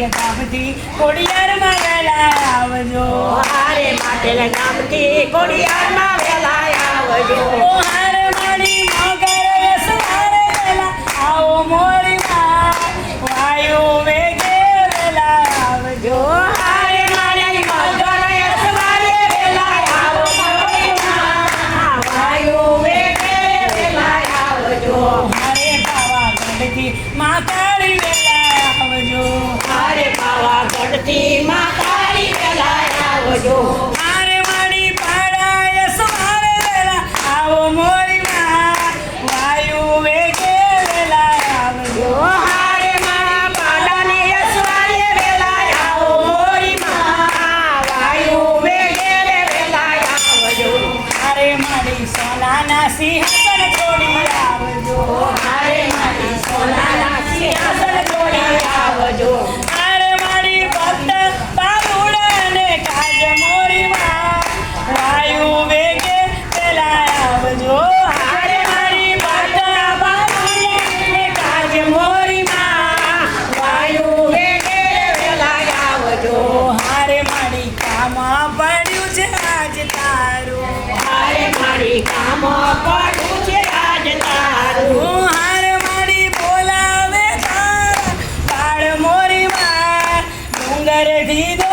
માટેલ ગામથી કોડિયારમાં આવજો હારે માટે ગામથી કોડિયારમાં આવજો. ગઢથી વેલા આવજો. હારે પાવા ગઢથી માં આવજો. હારે વાણી પાડા યસવારે વેલા આવો મોરી વાયુ વેગે વેલા આવજો. હારે મારા પાડા ને યસવારે આવો મોરી વાયુ વેગે વેલા આવજો. હારે મારી સોનાના સિંહ querido.